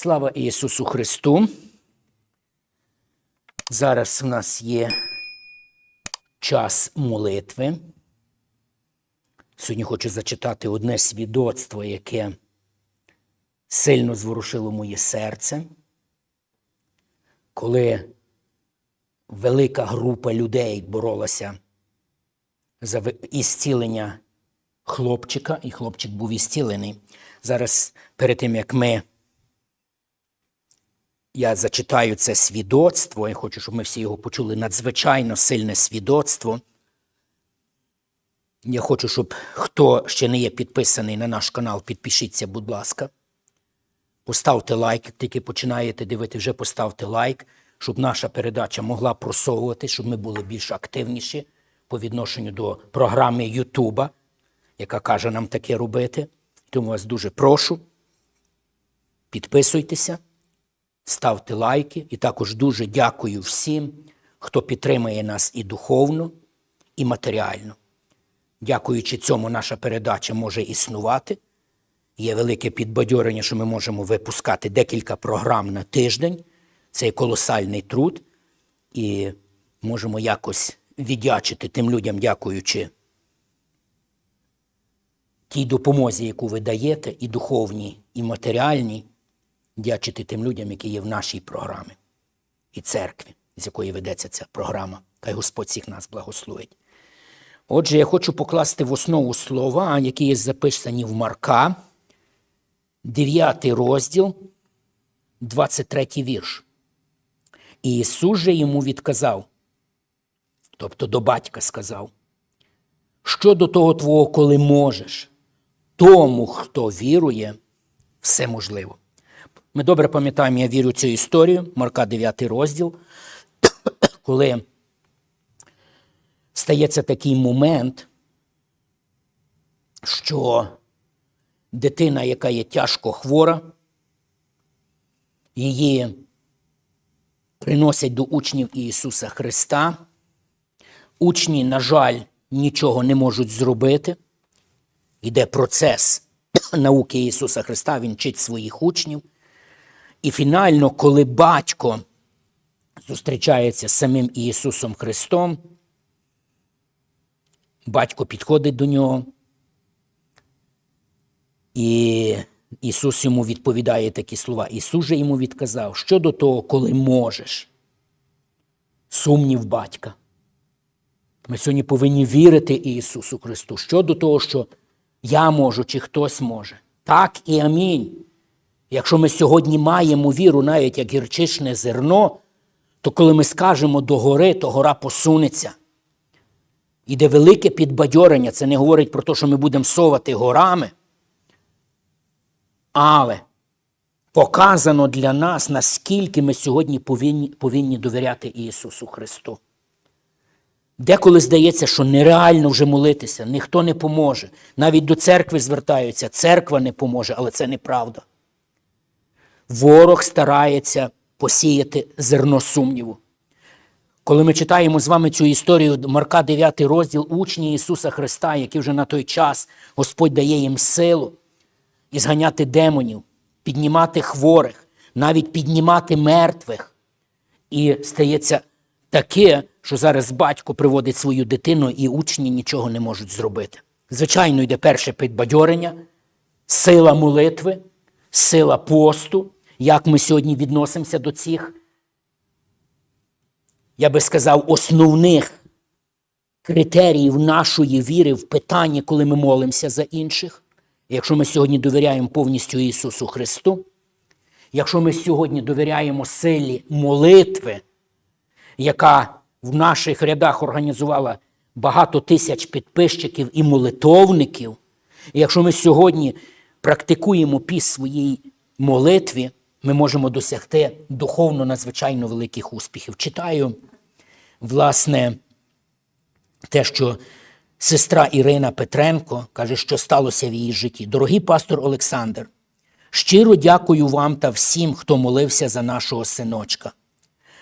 Слава Ісусу Христу. Зараз в нас є час молитви. Сьогодні хочу зачитати одне свідоцтво, яке сильно зворушило моє серце, коли велика група людей боролася за ісцілення хлопчика, і хлопчик був ісцілений. Зараз, перед тим як ми я зачитаю це свідоцтво, я хочу, щоб ми всі його почули. Надзвичайно сильне свідоцтво. Я хочу, щоб хто ще не є підписаний на наш канал, підпишіться, будь ласка. Поставте лайк, як тільки починаєте дивити, вже поставте лайк, щоб наша передача могла просовувати, щоб ми були більш активніші по відношенню до програми Ютуба, яка каже нам таке робити. Тому вас дуже прошу. Підписуйтеся ставте лайки. І також дуже дякую всім, хто підтримує нас і духовно, і матеріально. Дякуючи цьому, наша передача може існувати. Є велике підбадьорення, що ми можемо випускати декілька програм на тиждень. Це колосальний труд. І можемо якось віддячити тим людям, дякуючи тій допомозі, яку ви даєте, і духовній, і матеріальній дячити тим людям, які є в нашій програмі і церкві, з якої ведеться ця програма. Хай Господь всіх нас благословить. Отже, я хочу покласти в основу слова, які є записані в Марка, 9 розділ, 23 вірш. І Ісус же йому відказав, тобто до батька сказав, що до того твого, коли можеш, тому, хто вірує, все можливо. Ми добре пам'ятаємо, я вірю цю історію, Марка 9 розділ, коли стається такий момент, що дитина, яка є тяжко хвора, її приносять до учнів Ісуса Христа. Учні, на жаль, нічого не можуть зробити. Іде процес науки Ісуса Христа, Він вчить своїх учнів. І фінально, коли батько зустрічається з самим Ісусом Христом, батько підходить до нього, і Ісус йому відповідає такі слова. Ісус же йому відказав, що до того, коли можеш. Сумнів батька. Ми сьогодні повинні вірити Ісусу Христу. Що до того, що я можу чи хтось може. Так і амінь. Якщо ми сьогодні маємо віру, навіть як гірчичне зерно, то коли ми скажемо до гори, то гора посунеться. Іде велике підбадьорення. Це не говорить про те, що ми будемо совати горами. Але показано для нас, наскільки ми сьогодні повинні, повинні довіряти Ісусу Христу. Деколи здається, що нереально вже молитися, ніхто не поможе. Навіть до церкви звертаються, церква не поможе, але це неправда. Ворог старається посіяти зерно сумніву. Коли ми читаємо з вами цю історію Марка 9 розділ учні Ісуса Христа, які вже на той час Господь дає їм силу зганяти демонів, піднімати хворих, навіть піднімати мертвих. І стається таке, що зараз батько приводить свою дитину, і учні нічого не можуть зробити. Звичайно, йде перше підбадьорення, сила молитви, сила посту, як ми сьогодні відносимося до цих, я би сказав, основних критеріїв нашої віри в питанні, коли ми молимося за інших. Якщо ми сьогодні довіряємо повністю Ісусу Христу, якщо ми сьогодні довіряємо силі молитви, яка в наших рядах організувала багато тисяч підписчиків і молитовників, якщо ми сьогодні практикуємо піс своїй молитві, ми можемо досягти духовно надзвичайно великих успіхів. Читаю, власне, те, що сестра Ірина Петренко каже, що сталося в її житті. Дорогий пастор Олександр, щиро дякую вам та всім, хто молився за нашого синочка,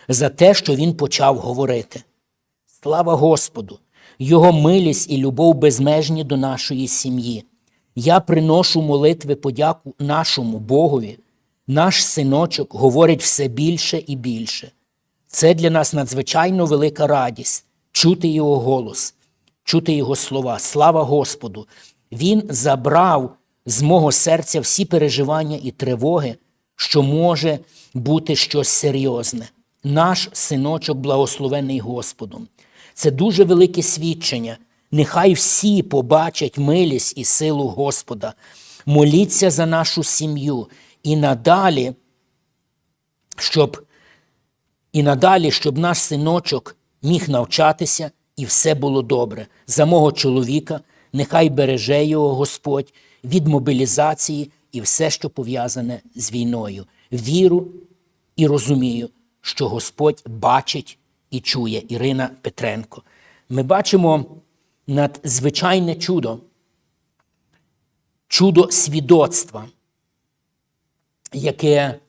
за те, що він почав говорити. Слава Господу! Його милість і любов безмежні до нашої сім'ї. Я приношу молитви подяку нашому Богові наш синочок говорить все більше і більше. Це для нас надзвичайно велика радість чути його голос, чути його слова. Слава Господу! Він забрав з мого серця всі переживання і тривоги, що може бути щось серйозне. Наш синочок благословений Господом. Це дуже велике свідчення. Нехай всі побачать милість і силу Господа. Моліться за нашу сім'ю і надалі, щоб і надалі, щоб наш синочок міг навчатися і все було добре. За мого чоловіка, нехай береже його Господь від мобілізації і все, що пов'язане з війною. Віру і розумію, що Господь бачить і чує Ірина Петренко. Ми бачимо надзвичайне чудо, чудо свідоцтва, яке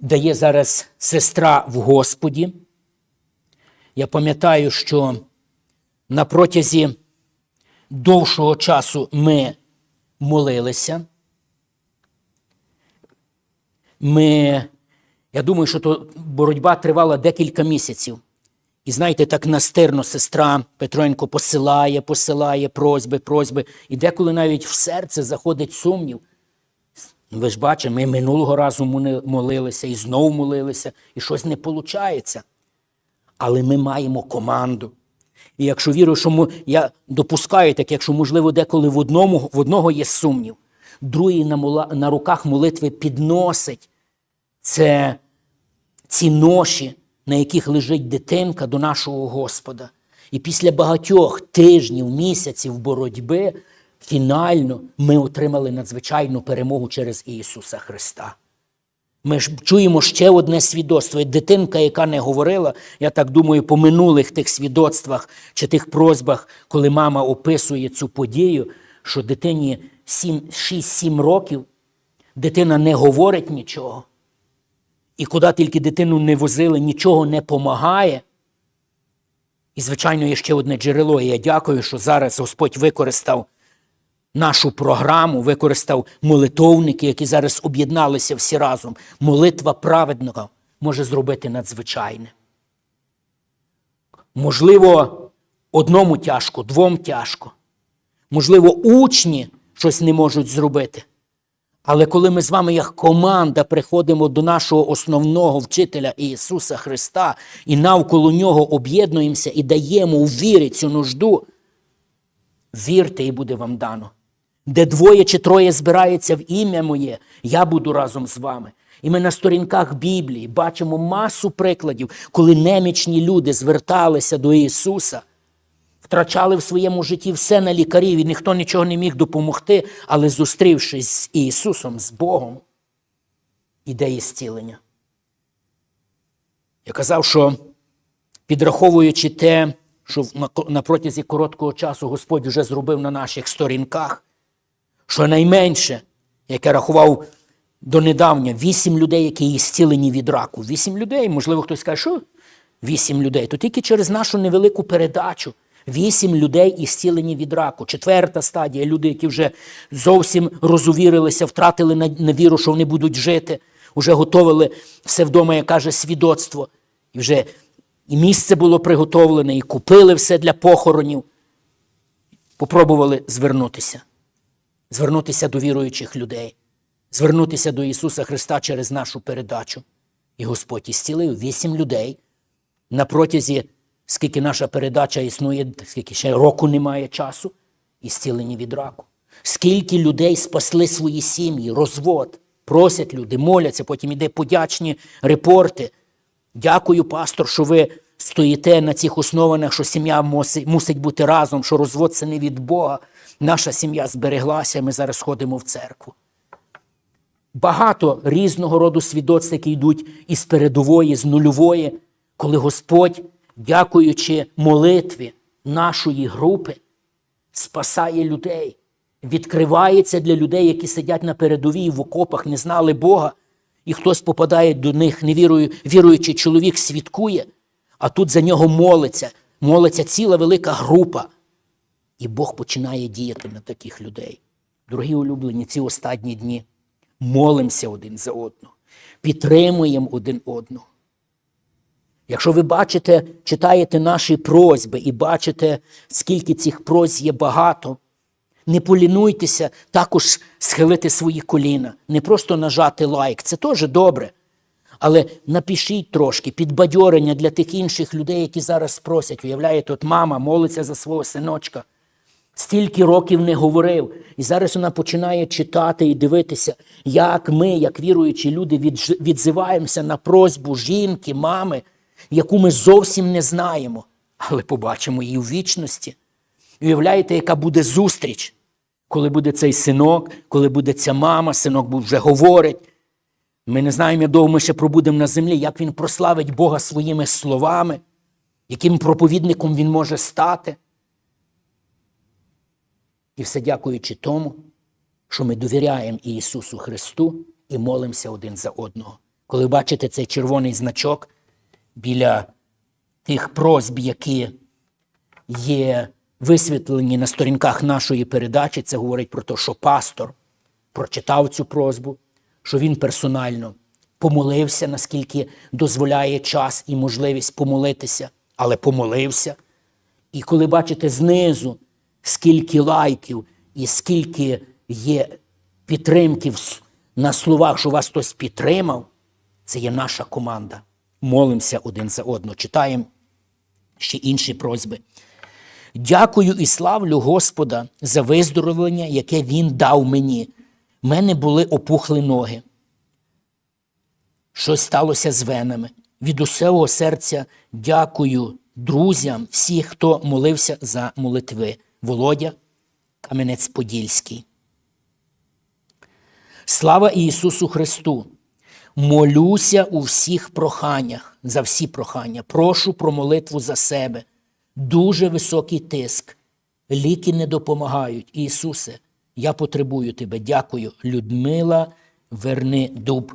дає зараз сестра в Господі. Я пам'ятаю, що на протязі довшого часу ми молилися. Ми, я думаю, що то боротьба тривала декілька місяців. І знаєте, так настирно сестра Петронько посилає, посилає просьби, просьби. І деколи навіть в серце заходить сумнів. Ви ж бачите, ми минулого разу молилися і знову молилися, і щось не виходить. Але ми маємо команду. І якщо вірю, що ми, я допускаю так, якщо, можливо, деколи в одному, в одного є сумнів, другий на, мола, на руках молитви підносить це, ці ноші, на яких лежить дитинка до нашого Господа. І після багатьох тижнів, місяців боротьби фінально ми отримали надзвичайну перемогу через Ісуса Христа. Ми ж чуємо ще одне свідоцтво. І Дитинка, яка не говорила, я так думаю, по минулих тих свідоцтвах чи тих просьбах, коли мама описує цю подію, що дитині 6-7 років, дитина не говорить нічого. І куди тільки дитину не возили, нічого не помагає. І, звичайно, є ще одне джерело. І я дякую, що зараз Господь використав нашу програму, використав молитовники, які зараз об'єдналися всі разом. Молитва праведного може зробити надзвичайне. Можливо, одному тяжко, двом тяжко. Можливо, учні щось не можуть зробити. Але коли ми з вами, як команда, приходимо до нашого основного вчителя Ісуса Христа і навколо Нього об'єднуємося і даємо у вірі цю нужду, вірте, і буде вам дано. Де двоє чи троє збираються в ім'я моє, я буду разом з вами. І ми на сторінках Біблії бачимо масу прикладів, коли немічні люди зверталися до Ісуса, втрачали в своєму житті все на лікарів, і ніхто нічого не міг допомогти, але зустрівшись з Ісусом, з Богом, іде зцілення. Я казав, що підраховуючи те, що на протязі короткого часу Господь вже зробив на наших сторінках, що найменше, як я рахував донедавня, вісім людей, які є зцілені від раку. Вісім людей, можливо, хтось скаже, що вісім людей, то тільки через нашу невелику передачу. Вісім людей і зцілені від раку. Четверта стадія люди, які вже зовсім розувірилися, втратили на віру, що вони будуть жити, вже готовили все вдома, як каже, свідоцтво. І вже і місце було приготовлене, і купили все для похоронів. Попробували звернутися звернутися до віруючих людей, звернутися до Ісуса Христа через нашу передачу. І Господь ісцілив вісім людей на протязі, скільки наша передача існує, скільки ще року немає часу, і зцілені від раку. Скільки людей спасли свої сім'ї, розвод, просять люди, моляться, потім іде подячні репорти. Дякую, пастор, що ви стоїте на цих основанах, що сім'я мусить бути разом, що розвод це не від Бога. Наша сім'я збереглася, ми зараз ходимо в церкву. Багато різного роду свідоцтв, які йдуть із передової, з нульової, коли Господь, дякуючи молитві нашої групи, спасає людей, відкривається для людей, які сидять на передовій в окопах, не знали Бога, і хтось попадає до них, невірую, віруючий чоловік свідкує, а тут за нього молиться, молиться ціла велика група. І Бог починає діяти на таких людей. Дорогі улюблені, ці останні дні молимося один за одного, підтримуємо один одного. Якщо ви бачите, читаєте наші просьби і бачите, скільки цих просьб є багато, не полінуйтеся також схилити свої коліна, не просто нажати лайк, це теж добре. Але напишіть трошки підбадьорення для тих інших людей, які зараз просять. Уявляєте, от мама молиться за свого синочка. Стільки років не говорив. І зараз вона починає читати і дивитися, як ми, як віруючі люди, відзиваємося на просьбу жінки, мами, яку ми зовсім не знаємо, але побачимо її в вічності. Уявляєте, яка буде зустріч, коли буде цей синок, коли буде ця мама, синок вже говорить. Ми не знаємо, як довго ми ще пробудемо на землі, як він прославить Бога своїми словами, яким проповідником він може стати. І все дякуючи тому, що ми довіряємо Ісусу Христу і молимося один за одного. Коли бачите цей червоний значок біля тих просьб, які є висвітлені на сторінках нашої передачі, це говорить про те, що пастор прочитав цю просьбу, що він персонально помолився, наскільки дозволяє час і можливість помолитися, але помолився. І коли бачите знизу, скільки лайків і скільки є підтримків на словах, що вас хтось підтримав, це є наша команда. Молимося один за одного. Читаємо ще інші просьби. Дякую і славлю Господа за виздоровлення, яке Він дав мені. В мене були опухли ноги. Щось сталося з венами. Від усього серця дякую друзям, всіх, хто молився за молитви. Володя Кам'янець-Подільський. Слава Ісусу Христу! Молюся у всіх проханнях, за всі прохання. Прошу про молитву за себе. Дуже високий тиск. Ліки не допомагають. Ісусе, я потребую тебе. Дякую. Людмила Верни Дуб.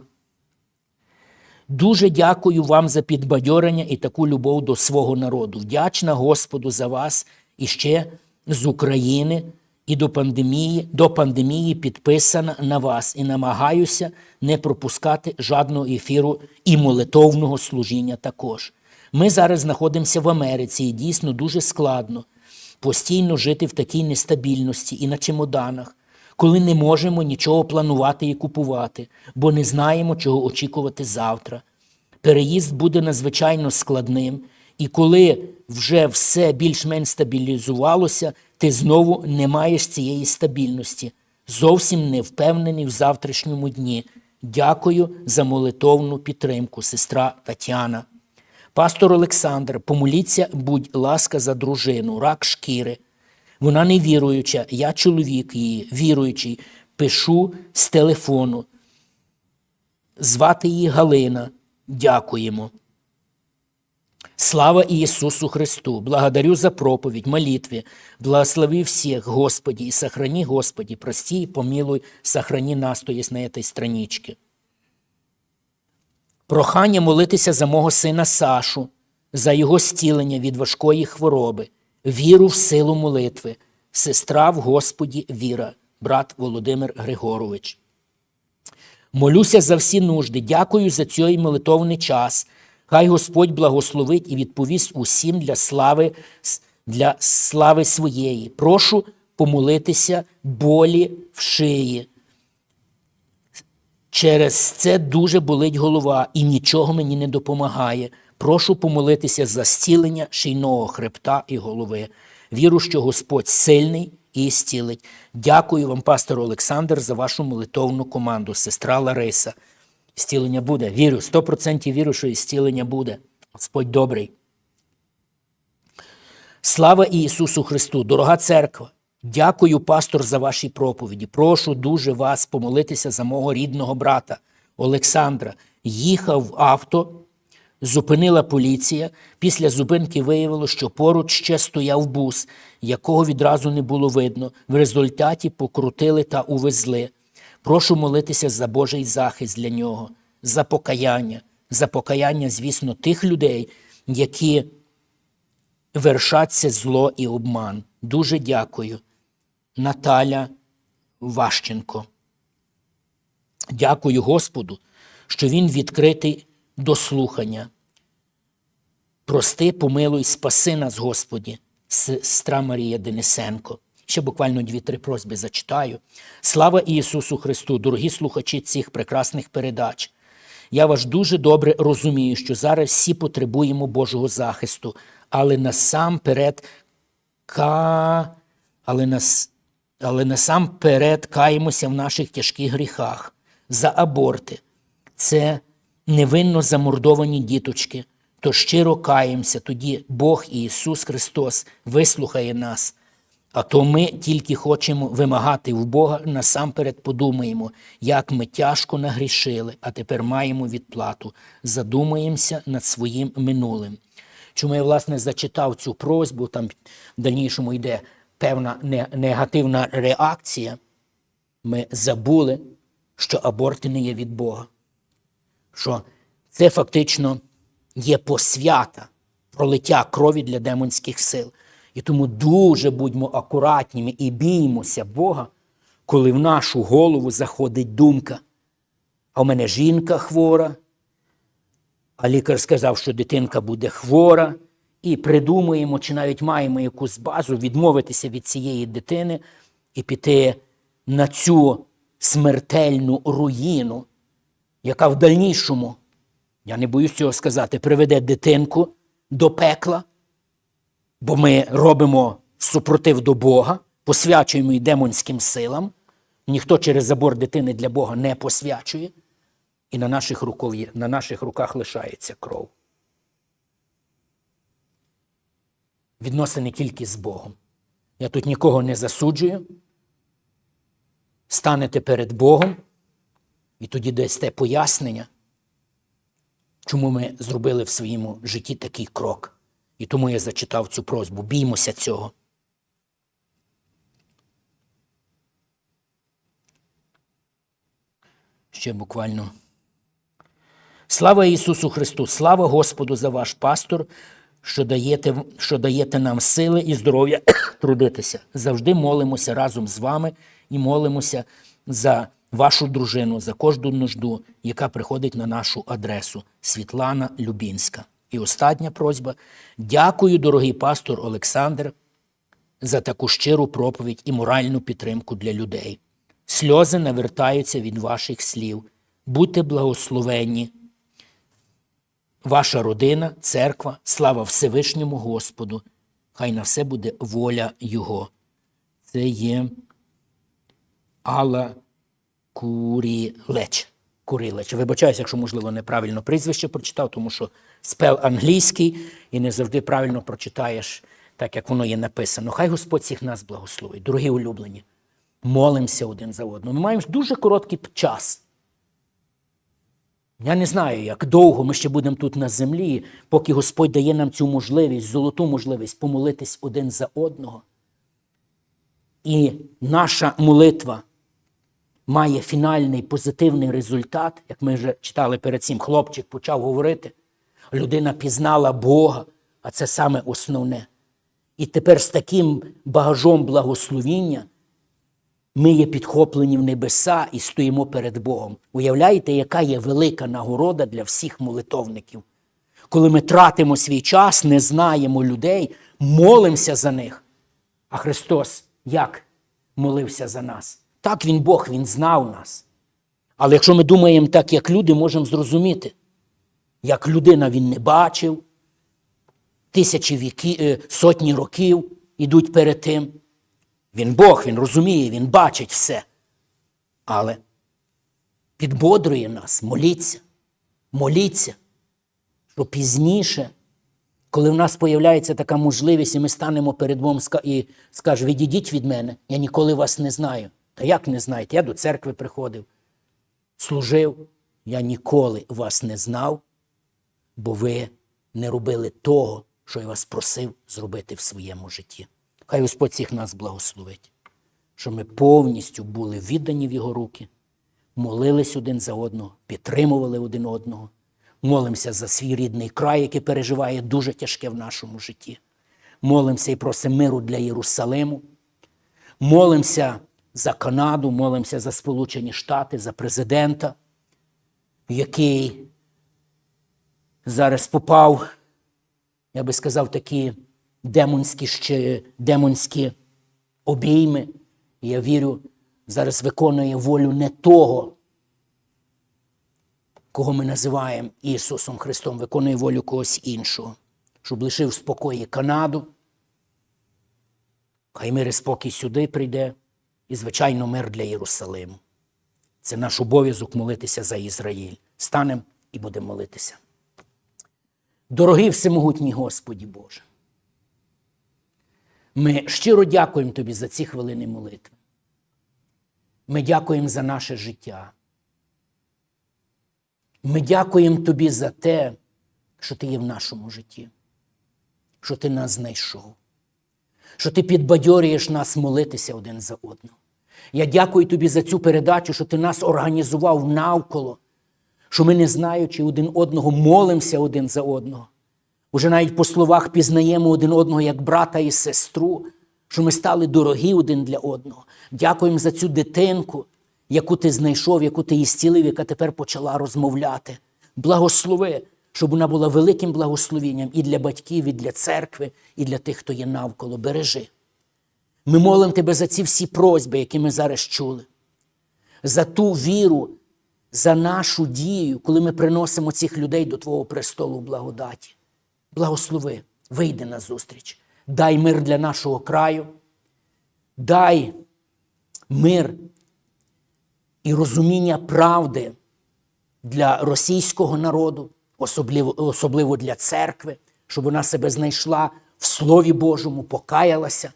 Дуже дякую вам за підбадьорення і таку любов до свого народу. Вдячна Господу за вас і ще з України і до пандемії, до пандемії підписана на вас і намагаюся не пропускати жодного ефіру і молитовного служіння також. Ми зараз знаходимося в Америці і дійсно дуже складно постійно жити в такій нестабільності і на чемоданах, коли не можемо нічого планувати і купувати, бо не знаємо, чого очікувати завтра. Переїзд буде надзвичайно складним, і коли вже все більш-менш стабілізувалося, ти знову не маєш цієї стабільності, зовсім не впевнений в завтрашньому дні. Дякую за молитовну підтримку, сестра Тетяна. Пастор Олександр, помоліться, будь ласка, за дружину, рак шкіри. Вона не віруюча, я чоловік її, віруючий, пишу з телефону. Звати її Галина. Дякуємо. Слава Ісусу Христу! Благодарю за проповідь, молитві. Благослови всех, Господи, и сохрани, Господи, прости и помилуй, сохрани нас, то есть на этой страничке. Прохання молитися за мого сина Сашу, за його стілення від важкої хвороби, віру в силу молитви, сестра в Господі Віра, брат Володимир Григорович. Молюся за всі нужди. Дякую за цей молитовний час. Хай Господь благословить і відповість усім для слави, для слави своєї. Прошу помолитися болі в шиї. Через це дуже болить голова і нічого мені не допомагає. Прошу помолитися за зцілення шийного хребта і голови. Віру, що Господь сильний і зцілить. Дякую вам, пастор Олександр, за вашу молитовну команду, сестра Лариса. Зцілення буде. Вірю, 100% вірю, що і зцілення буде. Господь добрий. Слава Ісусу Христу, дорога церква! Дякую, пастор, за ваші проповіді. Прошу дуже вас помолитися за мого рідного брата Олександра. Їхав авто, зупинила поліція. Після зупинки виявилося, що поруч ще стояв бус, якого відразу не було видно. В результаті покрутили та увезли. Прошу молитися за Божий захист для нього, за покаяння, за покаяння, звісно, тих людей, які вершаться зло і обман. Дуже дякую. Наталя Ващенко. Дякую Господу, що Він відкритий до слухання. Прости, помилуй, спаси нас, Господі, сестра Марія Денисенко. Ще буквально дві-три просьби зачитаю. Слава Ісусу Христу, дорогі слухачі цих прекрасних передач. Я вас дуже добре розумію, що зараз всі потребуємо Божого захисту, але насамперед, ка... але, нас... але насамперед каємося в наших тяжких гріхах за аборти. Це невинно замордовані діточки. То щиро каємося, тоді Бог і Ісус Христос вислухає нас. А то ми тільки хочемо вимагати в Бога, насамперед подумаємо, як ми тяжко нагрішили, а тепер маємо відплату. Задумаємося над своїм минулим. Чому я, власне, зачитав цю просьбу, там в дальнішому йде певна негативна реакція, ми забули, що аборти не є від Бога. Що це фактично є посвята пролиття крові для демонських сил. І тому дуже будьмо акуратніми і біймося Бога, коли в нашу голову заходить думка. А в мене жінка хвора, а лікар сказав, що дитинка буде хвора, і придумуємо, чи навіть маємо якусь базу відмовитися від цієї дитини і піти на цю смертельну руїну, яка в дальнішому, я не боюсь цього сказати, приведе дитинку до пекла. Бо ми робимо супротив до Бога, посвячуємо і демонським силам. Ніхто через забор дитини для Бога не посвячує, і на наших, рукові, на наших руках лишається кров. Відносини тільки з Богом. Я тут нікого не засуджую. Станете перед Богом і тоді дасте пояснення, чому ми зробили в своєму житті такий крок. І тому я зачитав цю просьбу. Біймося цього. Ще буквально. Слава Ісусу Христу! Слава Господу за ваш пастор, що даєте, що даєте нам сили і здоров'я трудитися. Завжди молимося разом з вами і молимося за вашу дружину, за кожну нужду, яка приходить на нашу адресу Світлана Любінська. І остання просьба. Дякую, дорогий пастор Олександр, за таку щиру проповідь і моральну підтримку для людей. Сльози навертаються від ваших слів. Будьте благословенні. Ваша родина, церква, слава Всевишньому Господу. Хай на все буде воля Його. Це є Алла Курілеч. Курилич. Вибачаюся, якщо, можливо, неправильно прізвище прочитав, тому що спел англійський і не завжди правильно прочитаєш, так як воно є написано. Хай Господь всіх нас благословить. Дорогі улюблені, молимося один за одним. Ми маємо дуже короткий час. Я не знаю, як довго ми ще будемо тут на землі, поки Господь дає нам цю можливість, золоту можливість помолитись один за одного. І наша молитва має фінальний позитивний результат, як ми вже читали перед цим, хлопчик почав говорити, людина пізнала Бога, а це саме основне. І тепер з таким багажом благословіння ми є підхоплені в небеса і стоїмо перед Богом. Уявляєте, яка є велика нагорода для всіх молитовників? Коли ми тратимо свій час, не знаємо людей, молимося за них. А Христос як молився за нас? Так він Бог, Він знав нас. Але якщо ми думаємо так, як люди, можемо зрозуміти, як людина він не бачив, тисячі віки, е, сотні років ідуть перед тим. Він Бог, Він розуміє, Він бачить все. Але підбодрює нас, моліться, моліться, що пізніше, коли в нас з'являється така можливість, і ми станемо перед Богом і скажемо, відійдіть від мене, я ніколи вас не знаю. Та як не знаєте? Я до церкви приходив, служив, я ніколи вас не знав, бо ви не робили того, що я вас просив зробити в своєму житті. Хай Господь всіх нас благословить, що ми повністю були віддані в Його руки, молились один за одного, підтримували один одного, молимося за свій рідний край, який переживає дуже тяжке в нашому житті. Молимося і просимо миру для Єрусалиму. Молимося за Канаду, молимося за Сполучені Штати, за президента, який зараз попав, я би сказав, такі демонські ще демонські обійми. Я вірю, зараз виконує волю не того, кого ми називаємо Ісусом Христом, виконує волю когось іншого, щоб лишив в спокої Канаду. Хай мир і спокій сюди прийде, і, звичайно, мир для Єрусалиму. Це наш обов'язок молитися за Ізраїль. Станемо і будемо молитися. Дорогий всемогутній Господі Боже, ми щиро дякуємо Тобі за ці хвилини молитви. Ми дякуємо за наше життя. Ми дякуємо Тобі за те, що Ти є в нашому житті, що Ти нас знайшов, що Ти підбадьорюєш нас молитися один за одного. Я дякую Тобі за цю передачу, що Ти нас організував навколо, що ми, не знаючи один одного, молимося один за одного. Уже навіть по словах пізнаємо один одного як брата і сестру, що ми стали дорогі один для одного. Дякуємо за цю дитинку, яку ти знайшов, яку ти ісцілив, яка тепер почала розмовляти. Благослови, щоб вона була великим благословенням і для батьків, і для церкви, і для тих, хто є навколо. Бережи. Ми молимо тебе за ці всі просьби, які ми зараз чули, за ту віру, за нашу дію, коли ми приносимо цих людей до Твого престолу благодаті. Благослови, вийди на зустріч, дай мир для нашого краю, дай мир і розуміння правди для російського народу, особливо, особливо для церкви, щоб вона себе знайшла в Слові Божому, покаялася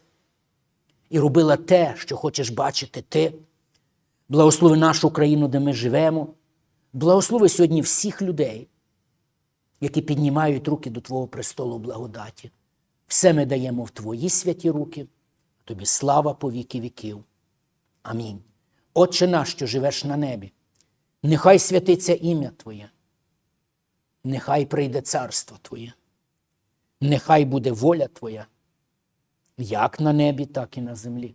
і робила те, що хочеш бачити ти. Благослови нашу країну, де ми живемо. Благослови сьогодні всіх людей, які піднімають руки до Твого престолу благодаті. Все ми даємо в Твої святі руки, тобі слава по віки віків. Амінь. Отче наш, що живеш на небі, нехай святиться ім'я Твоє, нехай прийде царство Твоє, нехай буде воля Твоя, як на небі, так і на землі.